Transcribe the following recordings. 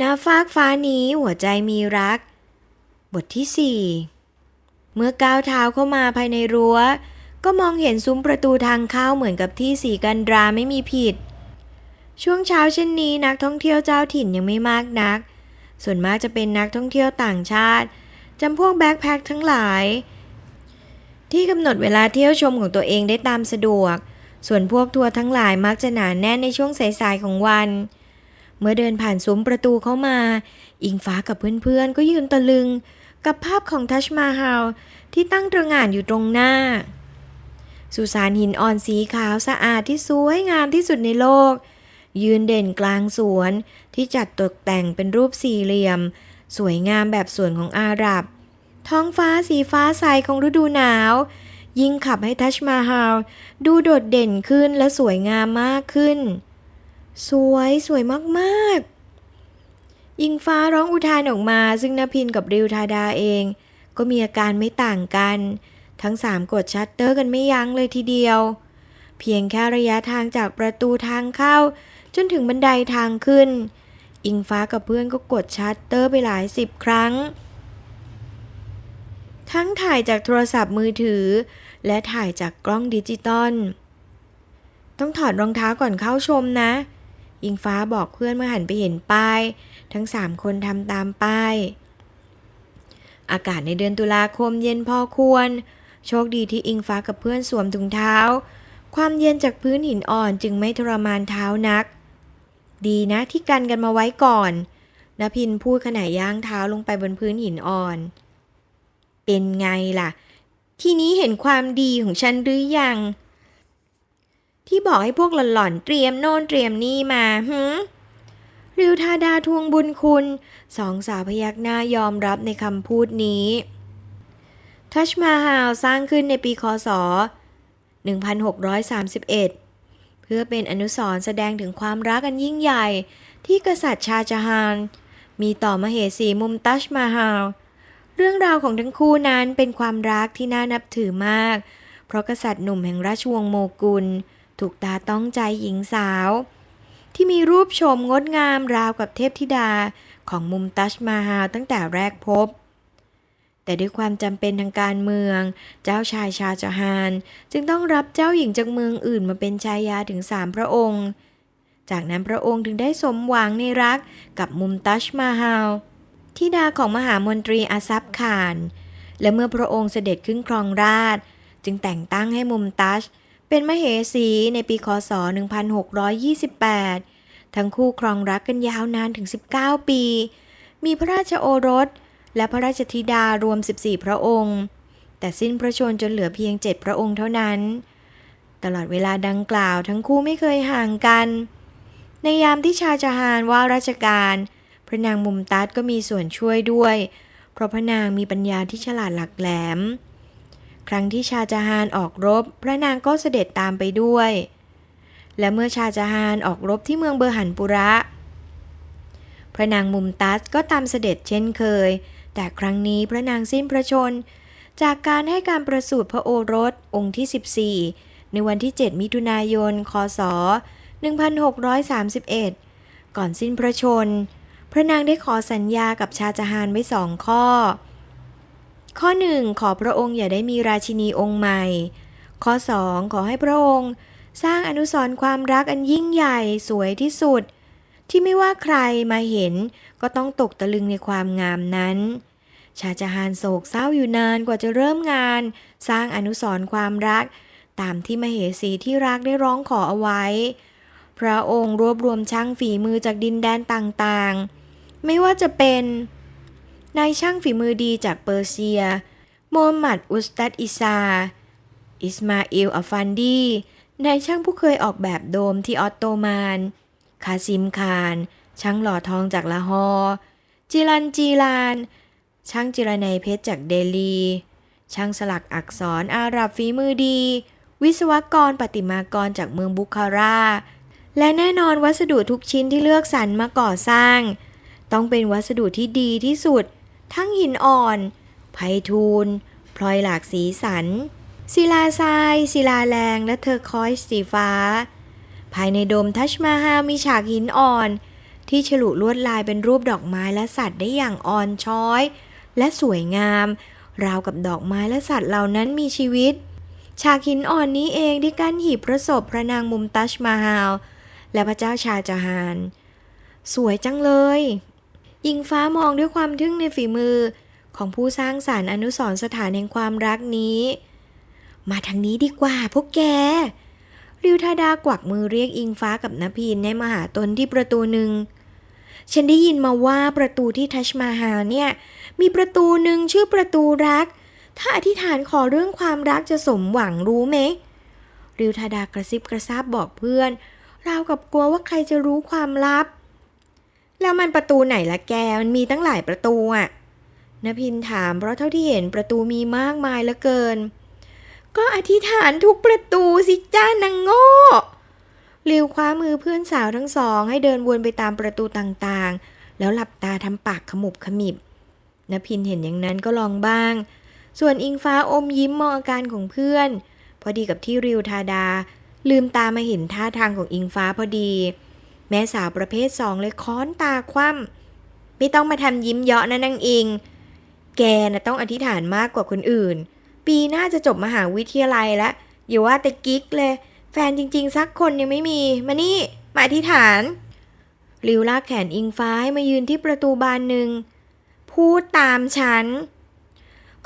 ณฟากฟ้านี้หัวใจมีรัก บทที่สี่เมื่อก้าวเท้าเข้ามาภายในรั้ว ก็มองเห็นซุ้มประตูทางเข้าเหมือนกับที่สีกันดราไม่มีผิด ช่วงเช้าเช่นนี้นักท่องเที่ยวเจ้าถิ่นยังไม่มากนัก ส่วนมากจะเป็นนักท่องเที่ยวต่างชาติจำพวกแบ็คแพคทั้งหลาย ที่กำหนดเวลาเที่ยวชมของตัวเองได้ตามสะดวก ส่วนพวกทัวร์ทั้งหลายมักจะหนาแน่นในช่วงสายๆของวัน เมื่อเดินผ่านซุ้มประตูเข้ามา อิงฟ้ากับเพื่อนๆ ก็ยืนตะลึง กับภาพของทัชมาฮาลที่ตั้งตระหง่านอยู่ตรงหน้า สุสานหินอ่อนสีขาวสะอาดที่สวยงามที่สุดในโลก ยืนเด่นกลางสวนที่จัดตกแต่งเป็นรูปสี่เหลี่ยม สวยงามแบบสวนของอาหรับ ท้องฟ้าสีฟ้าใสของฤดูหนาว ยิ่งขับให้ทัชมาฮาลดูโดดเด่นขึ้นและสวยงามมากขึ้น สวยสวยมากๆ ยิงฟ้าร้องอุทานออกมา ซึ่งนพินกับริวทาดาเอง ก็มีอาการไม่ต่างกัน ทั้งสามกดชัตเตอร์กันไม่ยั้งเลยทีเดียว เพียงแค่ระยะทางจากประตูทางเข้า จนถึงบันไดทางขึ้น อิงฟ้ากับเพื่อนก็กดชัตเตอร์ไปหลายสิบครั้ง ทั้งถ่ายจากโทรศัพท์มือถือ และถ่ายจากกล้องดิจิตอล ต้องถอดรองเท้าก่อนเข้าชมนะ อิงฟ้าบอกเพื่อนเมื่อหันไปเห็นป้าย ทั้งสามคนทำตามป้าย อากาศในเดือนตุลาคมเย็นพอควร โชคดีที่อิงฟ้ากับเพื่อนสวมถุงเท้า ความเย็นจากพื้นหินอ่อนจึงไม่ทรมานเท้านัก ดีนะที่กันกันมาไว้ก่อนนพินพูดขณะย่างเท้าลงไปบนพื้นหินอ่อน เป็นไงล่ะ ที่นี้เห็นความดีของฉันหรือยัง ที่บอกให้พวกหล่อนๆเตรียมโน่นเตรียมนี่มาหืมริวทาดาทวงบุญคุณ สองสาวพยักหน้ายอมรับในคำพูดนี้ ทัชมาฮาลสร้างขึ้นในปีคศ 1631 เพื่อเป็นอนุสรณ์แสดงถึงความรักอันยิ่งใหญ่ ที่กษัตริย์ชาจฮาน มีต่อมเหสีมุมตัชมาฮาลเรื่องราวของทั้งคู่นั้นเป็นความรักที่น่านับถือมาก เพราะกษัตริย์หนุ่มแห่งราชวงศ์โมกุล ถูกตาต้องใจหญิงสาว ที่มีรูปโฉมงดงามราวกับเทพธิดาของมุมตัชมาฮาลตั้งแต่แรกพบ แต่ด้วยความจำเป็นทางการเมือง เจ้าชายชาจฮาน จึงต้องรับเจ้าหญิงจากเมืองอื่นมาเป็นชายาถึงสามพระองค์ จากนั้นพระองค์ถึงได้สมหวังในรักกับมุมตัชมาฮาลธิดาของมหามนตรีอาซับขาน และเมื่อพระองค์เสด็จขึ้นครองราช จึงแต่งตั้งให้มุมตัช เป็นมเหสีในปีคศ 1628 ทั้งคู่ครองรักกันยาวนานถึง 19 ปี มีพระราชโอรส และพระราชธิดารวม 14 พระองค์ แต่สิ้นพระชนม์จนเหลือเพียง 7 พระองค์เท่านั้น ตลอดเวลาดังกล่าวทั้งคู่ไม่เคยห่างกัน ในยามที่ชาจฮานว่าราชการ พระนางมุมตัดก็มีส่วนช่วยด้วย เพราะพระนางมีปัญญาที่ฉลาดหลักแหลม ครั้งที่ชาจฮานออกรบ พระนางก็เสด็จตามไปด้วย และเมื่อชาจฮานออกรบที่เมืองเบอร์หันปุระ พระนางมุมตัสก็ตามเสด็จเช่นเคย แต่ครั้งนี้พระนางสิ้นพระชน จากการให้การประสูติพระโอรสองค์ที่ 14 ในวันที่ 7 มิถุนายน คศ 1631 ก่อนสิ้นพระชน พระนางได้ขอสัญญากับชาจฮานไว้สองข้อ ข้อหนึ่งขอพระองค์อย่าได้มีราชินีองค์ใหม่ ข้อสองขอให้พระองค์ สร้างอนุสรณ์ความรักอันยิ่งใหญ่สวยที่สุด ที่ไม่ว่าใครมาเห็นก็ต้องตกตะลึงในความงามนั้น ชาจฮานโศกเศร้าอยู่นานกว่าจะเริ่มงาน สร้างอนุสรณ์ความรัก ตามที่มเหสีที่รักได้ร้องขอเอาไว้ พระองค์รวบรวมช่างฝีมือจากดินแดนต่างๆ ไม่ว่าจะเป็น นายช่างฝีมือดีจากเปอร์เซีย โมฮัมหมัดอุสตัดอิซา อิสมาอิลอัฟฟันดีนายช่างผู้เคยออกแบบโดมที่ออตโตมาน คาซิมคาน ช่างหล่อทองจากลาฮอร์จิรันจีลาน ช่างจิรนัยเพชรจากเดลี ช่างสลักอักษรอาหรับฝีมือดี วิศวกรประติมากรจากเมืองบุคาราและแน่นอนวัสดุทุกชิ้นที่เลือกสรรมาก่อสร้าง ต้องเป็นวัสดุที่ดีที่สุด ทั้งหินอ่อนไพทูลพลอยหลากสีสัน ศิลาทราย ศิลาแรงและเทอร์คอยส์สีฟ้า ภายในโดมทัชมาฮาลมีฉากหินอ่อนทที่ฉลุลวดลายเป็นรูปดอกไม้และสัตว์ได้อย่างอ่อนช้อย และสวยงาม ราวกับดอกไม้และสัตว์เหล่านั้นมีชีวิต ฉากหินอ่อนนี้เองที่กั้นหีบพระศพพระนางมุมตัชมาฮาลและพระเจ้าชาจาฮาน สวยจังเลย อิงฟ้ามองด้วยความทึ่งในฝีมือ ของผู้สร้างสารรค์อนุสรณ์สถานแห่งความรักนี้ มาทางนี้ดีกว่าพวกแก ริวทาดากวักมือเรียกอิงฟ้ากับนพินให้มหาตนที่ประตูหนึ่ง ฉันได้ยินมาว่าประตูที่ทัชมาฮาเนี่ย มีประตูหนึ่งชื่อประตูรัก ถ้าอธิษฐานขอเรื่องความรักจะสมหวังรู้ไหมริวทาดากระซิบกระซาบบอกเพื่อนราวกับกลัวว่าใครจะรู้ความลับ แล้วมันประตูไหนละแกมันมีตั้งหลายประตูอะนพินถามเพราะเท่าที่เห็นประตูมีมากมายเหลือเกิน ก็อธิษฐานทุกประตูสิจ้านางโง่ริวคว้ามือเพื่อนสาวทั้งสอง ให้เดินวนไปตามประตูต่างๆ แล้วหลับตาทำปากขมุบขมิบนพินเห็นอย่างนั้นก็ลองบ้าง ส่วนอิงฟ้าอมยิ้มมองอาการของเพื่อน พอดีกับที่ริวทาดา ลืมตามาเห็นท่าทางของอิงฟ้าพอดี แม่สาวประเภทสองเลยค้อนตาคว่ำไม่ต้องมาทำยิ้มเยาะนะนางอิง แกน่ะต้องอธิษฐานมากกว่าคนอื่น ปีหน้าจะจบมหาวิทยาลัยแล้วอย่าว่าแต่กิ๊กเลย แฟนจริง ๆ สักคนยังไม่มี มานี่ มาอธิษฐานริวลากแขนอิงฟ้าให้มายืนที่ประตูบานหนึ่ง พูดตามฉัน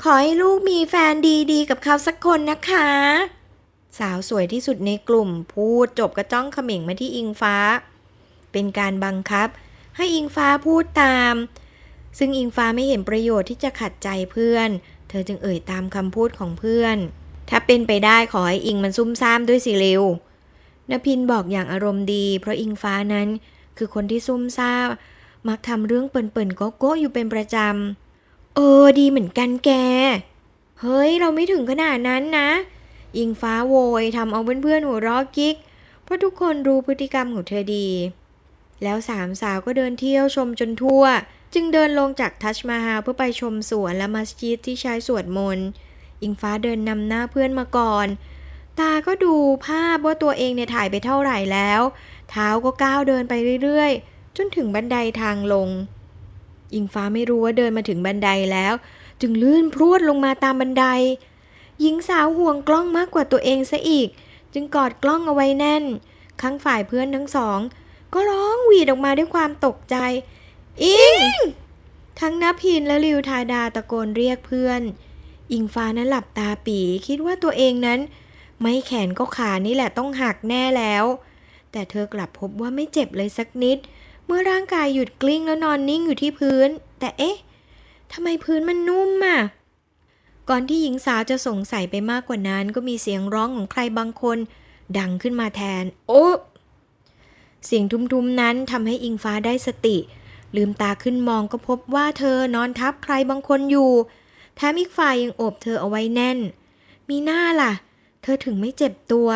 ขอให้ลูกมีแฟนดีๆ กับเขาสักคนนะคะ สาวสวยที่สุดในกลุ่มพูดจบกระจ้องเขม่งมาที่อิงฟ้า เป็นการบังคับ ให้อิงฟ้าพูดตาม ซึ่งอิงฟ้าไม่เห็นประโยชน์ที่จะขัดใจเพื่อน เธอจึงเอ่ยตามคำพูดของเพื่อน ถ้าเป็นไปได้ขอให้อิงมันซุ่มซ่ามด้วยสิเร็วนพินบอกอย่างอารมณ์ดี เพราะอิงฟ้านั้นคือคนที่ซุ่มซ่ามมักทำเรื่องเปิ่นๆก๊ะโก้อยู่เป็นประจำ เออดีเหมือนกันแก เฮ้ยเราไม่ถึงขนาดนั้นนะ อิงฟ้าโวยทำเอาเพื่อนๆหัวเราะกิ๊ก เพราะทุกคนรู้พฤติกรรมของเธอดี แล้วสามสาวก็เดินเที่ยวชมจนทั่ว จึงเดินลงจากทัชมาฮาเพื่อไปชมสวนและมัสยิดที่ใช้สวดมนต์อิงฟ้าเดินนำหน้าเพื่อนมาก่อน ตาก็ดูภาพว่าตัวเองเนี่ยถ่ายไปเท่าไหร่แล้ว เท้าก็ก้าวเดินไปเรื่อยๆ จนถึงบันไดทางลง อิงฟ้าไม่รู้ว่าเดินมาถึงบันไดแล้ว จึงลื่นพรวดลงมาตามบันได หญิงสาวห่วงกล้องมากกว่าตัวเองซะอีก จึงกอดกล้องเอาไว้แน่น ข้างฝ่ายเพื่อนทั้งสอง ก็ร้องหวีดออกมาด้วยความตกใจ อิง ทั้งนพินและริวทาดาตะโกนเรียกเพื่อน อิงฟ้านั้นหลับตาปีคิดว่าตัวเองนั้น ไม่แขนก็ขานี่แหละต้องหักแน่แล้ว แต่เธอกลับพบว่าไม่เจ็บเลยสักนิด เมื่อร่างกายหยุดกลิ้งแล้วนอนนิ่งอยู่ที่พื้น แต่เอ๊ะทำไมพื้นมันนุ่มอะก่อนที่หญิงสาวจะสงสัยไปมากกว่านั้น ก็มีเสียงร้องของใครบางคน ดังขึ้นมาแทน โอ้ เสียงทุ้มๆนั้นทำให้อิงฟ้าได้สติ ลืมตาขึ้นมองก็พบว่าเธอนอนทับใครบางคนอยู่แถมอีกฝ่ายยังโอบเธอเอาไว้แน่น มีหน้าล่ะ เธอถึงไม่เจ็บตัว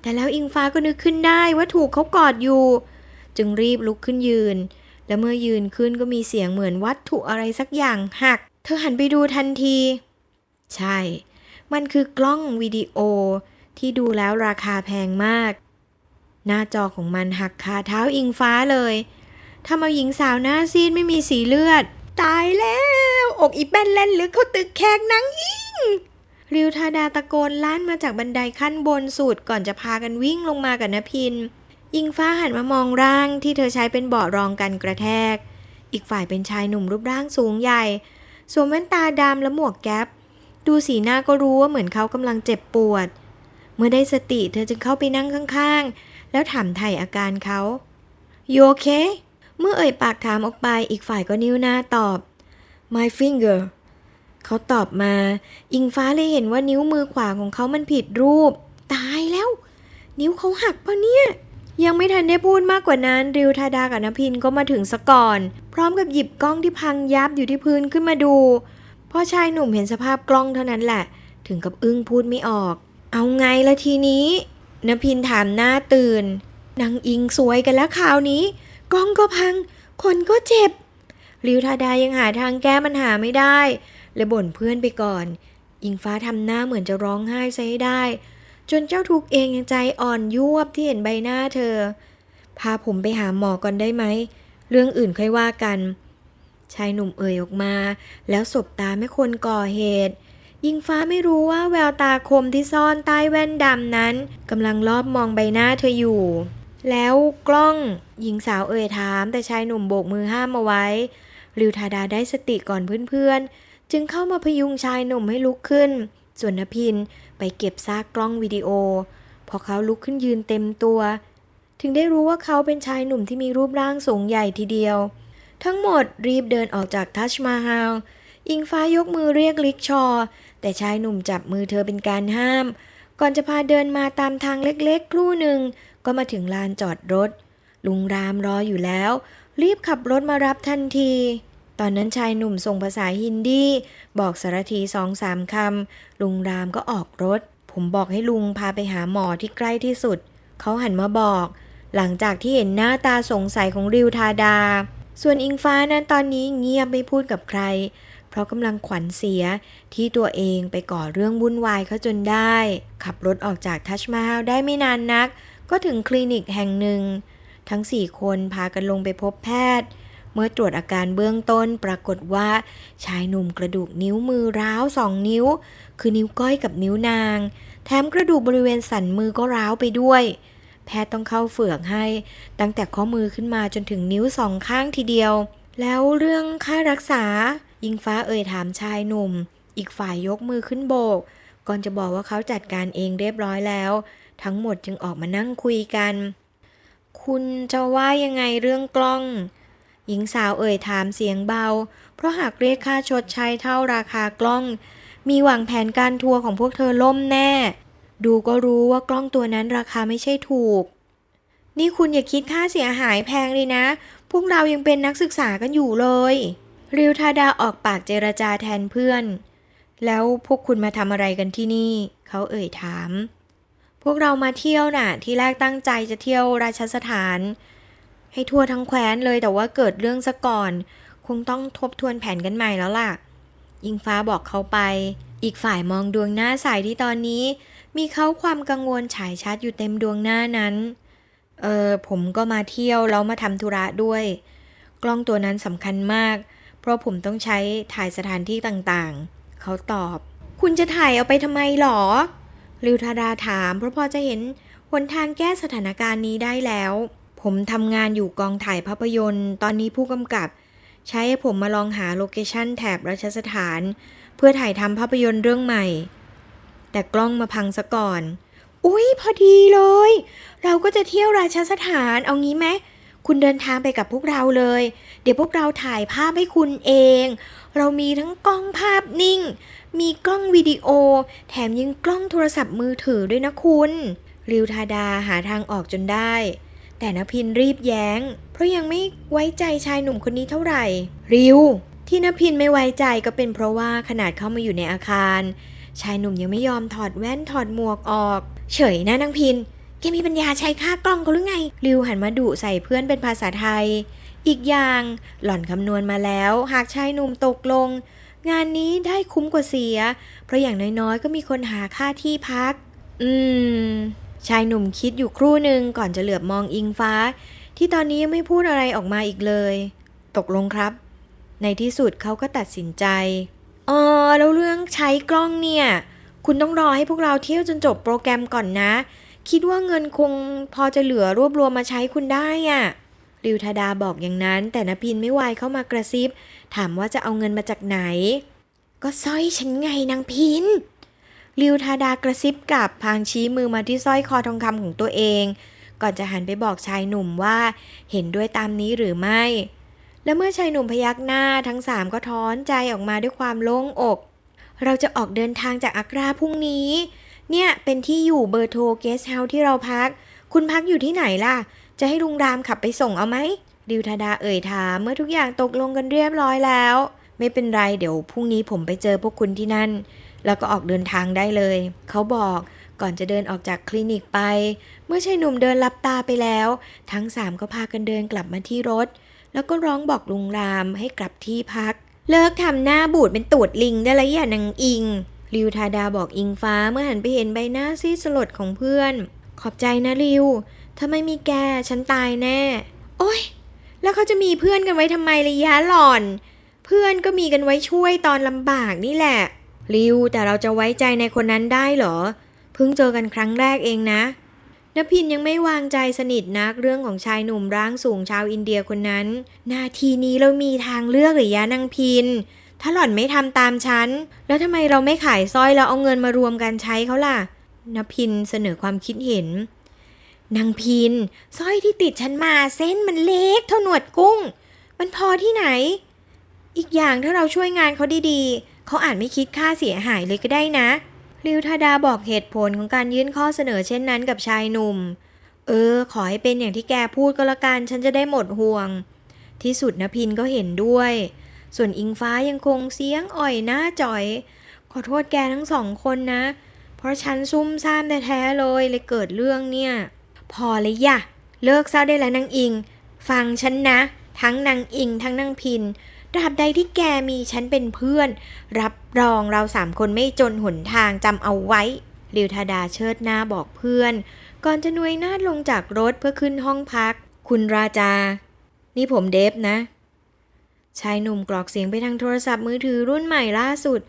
แต่แล้วอิงฟ้าก็นึกขึ้นได้ว่าถูกเขากอดอยู่ จึงรีบลุกขึ้นยืน และเมื่อยืนขึ้นก็มีเสียงเหมือนวัตถุอะไรสักอย่างหัก เธอหันไปดูทันที ใช่ มันคือกล้องวิดีโอที่ดูแล้วราคาแพงมาก หน้าจอของมันหักคาเท้าอิงฟ้าเลยทำเอาหญิงสาวหน้าซีดไม่มีสีเลือด ตายแล้ว อกอีแป้นเล่นหรือเขาตึกแขกนังอิงริวทาดาตะโกนลั่นมาจากบันไดขั้นบนสุดก่อนจะพากันวิ่งลงมากับนพิน อิงฟ้าหันมามองร่างที่เธอใช้เป็นเบาะรองกันกระแทก อีกฝ่ายเป็นชายหนุ่มรูปร่างสูงใหญ่สวมแว่นตาดำและหมวกแก๊ป ดูสีหน้าก็รู้ว่าเหมือนเขากำลังเจ็บปวด เมื่อได้สติเธอจึงเข้าไปนั่งข้างๆ แล้วถามไถ่อาการเขา You okay? เมื่อเอ่ยปากถามออกไปอีกฝ่ายก็นิ้วหน้าตอบ My finger เขาตอบมา อิงฟ้าเลยเห็นว่านิ้วมือขวาของเขามันผิดรูป ตายแล้ว นิ้วเขาหักปะเนี่ย ยังไม่ทันได้พูดมากกว่านั้น ริวทาดากับนพินก็มาถึงซะก่อน พร้อมกับหยิบกล้องที่พังยับอยู่ที่พื้นขึ้นมาดูพ่อชายหนุ่มเห็นสภาพกล้องเท่านั้นแหละ ถึงกับอึ้งพูดไม่ออก เอาไงละทีนี้ นพินถามหน้าตื่นนางอิงสวยกันแล้วคราวนี้กล้องก็พัง คนก็เจ็บริวทาดายังหาทางแก้ปัญหาไม่ได้เลยบ่นเพื่อนไปก่อน อิงฟ้าทำหน้าเหมือนจะร้องไห้ซะให้ได้ จนเจ้าทุกเองยังใจอ่อนยวบที่เห็นใบหน้าเธอ พาผมไปหาหมอก่อนได้ไหม เรื่องอื่นค่อยว่ากัน ชายหนุ่มเอ่ยออกมา แล้วสบตาไม่คนก่อเหตุ ยิงฟ้าไม่รู้ว่าแววตาคมที่ซ่อนใต้แว่นดำนั้นกำลังลอบมองใบหน้าเธออยู่ แล้วกล้องหญิงสาวเอ่ยถามแต่ชายหนุ่มโบกมือห้ามเอาไว้ริวทาดาได้สติก่อนเพื่อนๆ จึงเข้ามาพยุงชายหนุ่มให้ลุกขึ้น ส่วนนพินไปเก็บซากกล้องวิดีโอ พอเขาลุกขึ้นยืนเต็มตัว ถึงได้รู้ว่าเขาเป็นชายหนุ่มที่มีรูปร่างสูงใหญ่ทีเดียว ทั้งหมดรีบเดินออกจากทัชมาฮาลอิงฟ้ายกมือเรียกลิกชอ แต่ชายหนุ่มจับมือเธอเป็นการห้าม ก่อนจะพาเดินมาตามทางเล็กๆ ครู่หนึ่ง ก็มาถึงลานจอดรถ ลุงรามรออยู่แล้ว รีบขับรถมารับทันที ตอนนั้นชายหนุ่มส่งภาษาฮินดี บอกสารทีสองสามคำ ลุงรามก็ออกรถ ผมบอกให้ลุงพาไปหาหมอที่ใกล้ที่สุด เขาหันมาบอก หลังจากที่เห็นหน้าตาสงสัยของริวทาดา ส่วนอิงฟ้านั้นตอนนี้เงียบไม่พูดกับใคร เพราะกำลังขวัญเสียที่ตัวเองไปก่อเรื่องวุ่นวายเขาจนได้ ขับรถออกจากทัชมาฮาลได้ไม่นานนัก ก็ถึงคลินิกแห่งหนึ่ง ทั้งสี่คนพากันลงไปพบแพทย์ เมื่อตรวจอาการเบื้องต้นปรากฏว่า ชายหนุ่มกระดูกนิ้วมือร้าวสองนิ้ว คือนิ้วก้อยกับนิ้วนาง แถมกระดูกบริเวณสันมือก็ร้าวไปด้วยแพทย์ต้องเข้าเฝือกให้ ตั้งแต่ข้อมือขึ้นมาจนถึงนิ้วสองข้างทีเดียว แล้วเรื่องค่ารักษา ยิงฟ้าเอ่ยถามชายหนุ่ม อีกฝ่ายยกมือขึ้นโบก ก่อนจะบอกว่าเขาจัดการเองเรียบร้อยแล้ว ทั้งหมดจึงออกมานั่งคุยกัน คุณจะว่ายังไงเรื่องกล้อง หญิงสาวเอ่ยถามเสียงเบา เพราะหากเรียกค่าชดใช้เท่าราคากล้อง มีหวังแผนการทัวร์ของพวกเธอล่มแน่ ดูก็รู้ว่ากล้องตัวนั้นราคาไม่ใช่ถูก นี่คุณอย่าคิดค่าเสียหายแพงเลยนะ พวกเรายังเป็นนักศึกษากันอยู่เลย ริวทาดาออกปากเจรจาแทนเพื่อน แล้วพวกคุณมาทำอะไรกันที่นี่ เขาเอ่ยถาม พวกเรามาเที่ยวน่ะ ที่แรกตั้งใจจะเที่ยวราชสถาน ให้ทั่วทั้งแคว้นเลยแต่ว่าเกิดเรื่องซะก่อน คงต้องทบทวนแผนกันใหม่แล้วล่ะยิงฟ้าบอกเขาไป อีกฝ่ายมองดวงหน้าใสที่ตอนนี้ มีเขาความกังวลฉายชัดอยู่เต็มดวงหน้านั้น เออผมก็มาเที่ยวแล้วมาทำธุระด้วย กล้องตัวนั้นสำคัญมาก เพราะผมต้องใช้ถ่ายสถานที่ต่างๆ เขาตอบ คุณจะถ่ายเอาไปทำไมหรอ ลิวทาดาถาม เพราะพอจะเห็นหนทางแก้สถานการณ์นี้ได้แล้ว ผมทำงานอยู่กองถ่ายภาพยนตร์ ตอนนี้ผู้กำกับ ใช้ให้ผมมาลองหาโลเคชั่นแถบราชสถาน เพื่อถ่ายทำภาพยนตร์เรื่องใหม่ แต่กล้องมาพังซะก่อน อุ๊ย พอดีเลย เราก็จะเที่ยวราชสถานเอางี้ไหม คุณเดินทางไปกับพวกเราเลย เดี๋ยวพวกเราถ่ายภาพให้คุณเอง เรามีทั้งกล้องภาพนิ่ง มีกล้องวิดีโอ แถมยังกล้องโทรศัพท์มือถือด้วยนะคุณ ริวทาดาหาทางออกจนได้ แต่นพินรีบแย้ง เพราะยังไม่ไว้ใจชายหนุ่มคนนี้เท่าไหร่ ริว ที่นพินไม่ไว้ใจก็เป็นเพราะว่าขนาดเข้ามาอยู่ในอาคาร ชายหนุ่มยังไม่ยอมถอดแว่นถอดหมวกออก เฉยนะนางพิน แกมีปัญญาใช้ค่ากล้องเขาหรือไง ริวหันมาดุใส่เพื่อนเป็นภาษาไทย อีกอย่างหล่อนคำนวณมาแล้ว หากชายหนุ่มตกลง งานนี้ได้คุ้มกว่าเสีย เพราะอย่างน้อยๆ ก็มีคนหาค่าที่พัก อืม ชายหนุ่มคิดอยู่ครู่หนึ่งก่อนจะเหลือบมองอิงฟ้า ที่ตอนนี้ยังไม่พูดอะไรออกมาอีกเลย ตกลงครับ ในที่สุดเขาก็ตัดสินใจเออแล้วเรื่องใช้กล้องเนี่ย คุณต้องรอให้พวกเราเที่ยวจนจบโปรแกรมก่อนนะ คิดว่าเงินคงพอจะเหลือรวบรวมมาใช้คุณได้อะ่ะริวทดาบอกอย่างนั้น แต่นพินไม่ไวายเข้ามากระซิบ ถามว่าจะเอาเงินมาจากไหน ก็สร้อยฉันไงนางพินริวทาดากระซิบกลับพางชี้มือมาที่สร้อยคอทองคำของตัวเอง ก่อนจะหันไปบอกชายหนุ่มว่า เห็นด้วยตามนี้หรือไม่ และเมื่อชายหนุ่มพยักหน้าทั้งสามก็ถอนใจออกมาด้วยความโล่งอก เราจะออกเดินทางจากอักราพรุ่งนี้ เนี่ยเป็นที่อยู่เบอร์โทรเกสเฮาส์ที่เราพัก คุณพักอยู่ที่ไหนล่ะ จะให้ลุงรามขับไปส่งเอาไหมดิวทดาเอ่ยถามเมื่อทุกอย่างตกลงกันเรียบร้อยแล้ว ไม่เป็นไรเดี๋ยวพรุ่งนี้ผมไปเจอพวกคุณที่นั่น แล้วก็ออกเดินทางได้เลย เขาบอกก่อนจะเดินออกจากคลินิกไป เมื่อชายหนุ่มเดินลับตาไปแล้ว ทั้งสามก็พากันเดินกลับมาที่รถ แล้วก็ร้องบอกลุงรามให้กลับที่พัก เลิกทำหน้าบูดเป็นตูดลิงได้แล้วอย่านางอิง ริวทาดาบอกอิงฟ้าเมื่อหันไปเห็นใบหน้าซีดสลดของเพื่อน ขอบใจนะริว ถ้าไม่มีแกฉันตายแน่ โอ้ย แล้วเขาจะมีเพื่อนกันไว้ทำไมระยะหล่อน เพื่อนก็มีกันไว้ช่วยตอนลำบากนี่แหละ ริวแต่เราจะไว้ใจในคนนั้นได้เหรอ เพิ่งเจอกันครั้งแรกเองนะนพินยังไม่วางใจสนิทนักเรื่องของชายหนุ่มร่างสูงชาวอินเดียคนนั้น นาทีนี้เรามีทางเลือกหรือยะนางพิน ถ้าหล่อนไม่ทำตามฉัน แล้วทำไมเราไม่ขายสร้อยแล้วเอาเงินมารวมกันใช้เขาล่ะนพินเสนอความคิดเห็น นางพินสร้อยที่ติดฉันมาเส้นมันเล็กเท่าหนวดกุ้ง มันพอที่ไหน อีกอย่างถ้าเราช่วยงานเขาดีๆ เขาอาจไม่คิดค่าเสียหายเลยก็ได้นะริวทาดาบอกเหตุผลของการยื่นข้อเสนอเช่นนั้นกับชายหนุ่ม เออ ขอให้เป็นอย่างที่แกพูดก็แล้วกัน ฉันจะได้หมดห่วง ที่สุดนะพินก็เห็นด้วย ส่วนอิงฟ้ายังคงเสียงอ่อยหน้าจ่อย ขอโทษแกทั้งสองคนนะ เพราะฉันซุ่มซ่ามแท้ๆเลยเลยเกิดเรื่องเนี่ย พอเลยยะ เลิกเศร้าได้แล้วนางอิง ฟังฉันนะ ทั้งนางอิงทั้งนางพินตราบใดที่แกมีฉันเป็นเพื่อน รับรองเราสามคนไม่จนหนทางจำเอาไว้ริวทาดาเชิดหน้าบอกเพื่อน ก่อนจะนวยน้าลงจากรถเพื่อขึ้นห้องพัก คุณราจา นี่ผมเดฟนะ ชายหนุ่มกรอกเสียงไปทางโทรศัพท์มือถือรุ่นใหม่ล่าสุด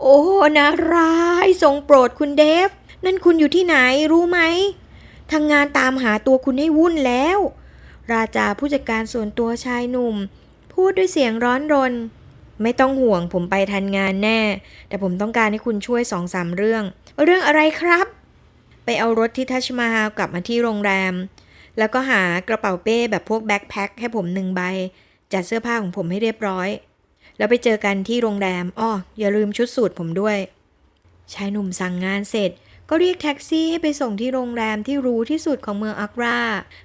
โอ้นะร้ายทรงโปรดคุณเดฟ นั่นคุณอยู่ที่ไหนรู้ไหม ทางงานตามหาตัวคุณให้วุ่นแล้ว ราจาผู้จัดการส่วนตัวชายหนุ่ม พูดด้วยเสียงร้อนรน ไม่ต้องห่วงผมไปทันงานแน่ แต่ผมต้องการให้คุณช่วยสองสามเรื่อง เรื่องอะไรครับ ไปเอารถที่ทัชมาฮาลกลับมาที่โรงแรม แล้วก็หากระเป๋าเป้แบบพวกแบ็คแพ็คให้ผมหนึ่งใบ จัดเสื้อผ้าของผมให้เรียบร้อย แล้วไปเจอกันที่โรงแรมอ้ออย่าลืมชุดสูทผมด้วย ชายหนุ่มสั่งงานเสร็จ ก็เรียกแท็กซี่ให้ไปส่งที่โรงแรมที่รู้ที่สุดของเมืองอักรา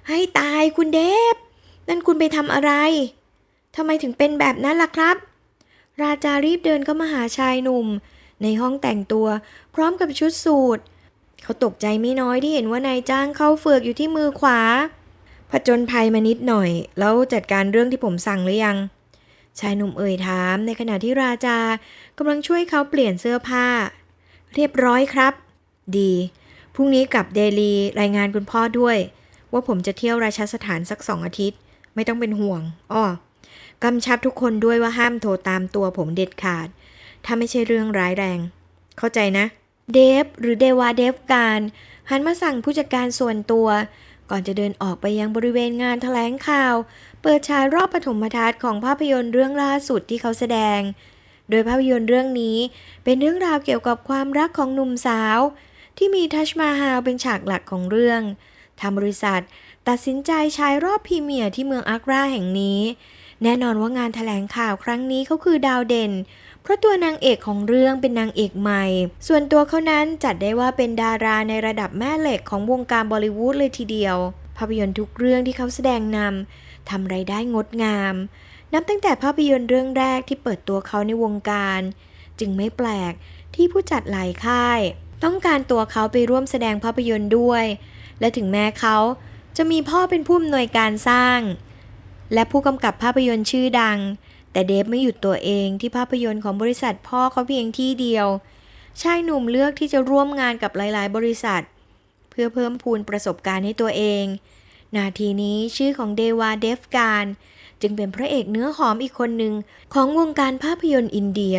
ให้ตายคุณเดฟ นั่นคุณไปทำอะไรทำไมถึงเป็นแบบนั้นล่ะครับ ราจารีบเดินเข้ามาหาชายหนุ่ม ในห้องแต่งตัว พร้อมกับชุดสูทเขาตกใจไม่น้อยที่เห็นว่านายจ้างเข้าเฟือกอยู่ที่มือขวา ผจญภัยมานิดหน่อย แล้วจัดการเรื่องที่ผมสั่งหรือยัง ชายหนุ่มเอ่ยถาม ในขณะที่ราจากำลังช่วยเขาเปลี่ยนเสื้อผ้า เรียบร้อยครับ ดีพรุ่งนี้กลับเดลีรายงานคุณพ่อด้วย ว่าผมจะเที่ยวราชสถานสักสองอาทิตย์ ไม่ต้องเป็นห่วงอ้อกำชับทุกคนด้วยว่าห้ามโทรตามตัวผมเด็ดขาด ถ้าไม่ใช่เรื่องร้ายแรง เข้าใจนะ เดฟหรือเดวาเดฟการหันมาสั่งผู้จัดการส่วนตัว ก่อนจะเดินออกไปยังบริเวณงานแถลงข่าว เปิดฉายรอบปฐมทัศน์ของภาพยนตร์เรื่องล่าสุดที่เขาแสดง โดยภาพยนตร์เรื่องนี้เป็นเรื่องราวเกี่ยวกับความรักของหนุ่มสาว ที่มีทัชมาฮาลเป็นฉากหลักของเรื่องทางบริษัท ตัดสินใจใช้รอบพรีเมียร์ที่เมืองอักราแห่งนี้ แน่นอนว่างานแถลงข่าวครั้งนี้เขาคือดาวเด่น ราะตัวนางเอกของเรื่องเป็นนางเอกใหม่ ส่วนตัวเขานั้นจัดได้ว่าเป็นดาราในระดับแม่เหล็กของวงการบอลิวูดเลยทีเดียว ภาพยนตร์ทุกเรื่องที่เขาแสดงนำทำไรายได้งดงาม นับตั้งแต่ภาพยนตร์เรื่องแรกที่เปิดตัวเขาในวงการ จึงไม่แปลกที่ผู้จัดหลายค่าย ต้องการตัวเขาไปร่วมแสดงภาพยนตร์ด้วย และถึงแม้เขาจะมีพ่อเป็นผู้อำนวยการสร้าง และผู้กำกับภาพยนตร์ชื่อดัง แต่เดฟไม่หยุดตัวเองที่ภาพยนตร์ของบริษัทพ่อเขาเพียงที่เดียว ชายหนุ่มเลือกที่จะร่วมงานกับหลาย ๆ บริษัท เพื่อเพิ่มพูนประสบการณ์ให้ตัวเอง นาทีนี้ชื่อของเดวาเดฟการ จึงเป็นพระเอกเนื้อหอมอีกคนหนึ่งของวงการภาพยนตร์อินเดีย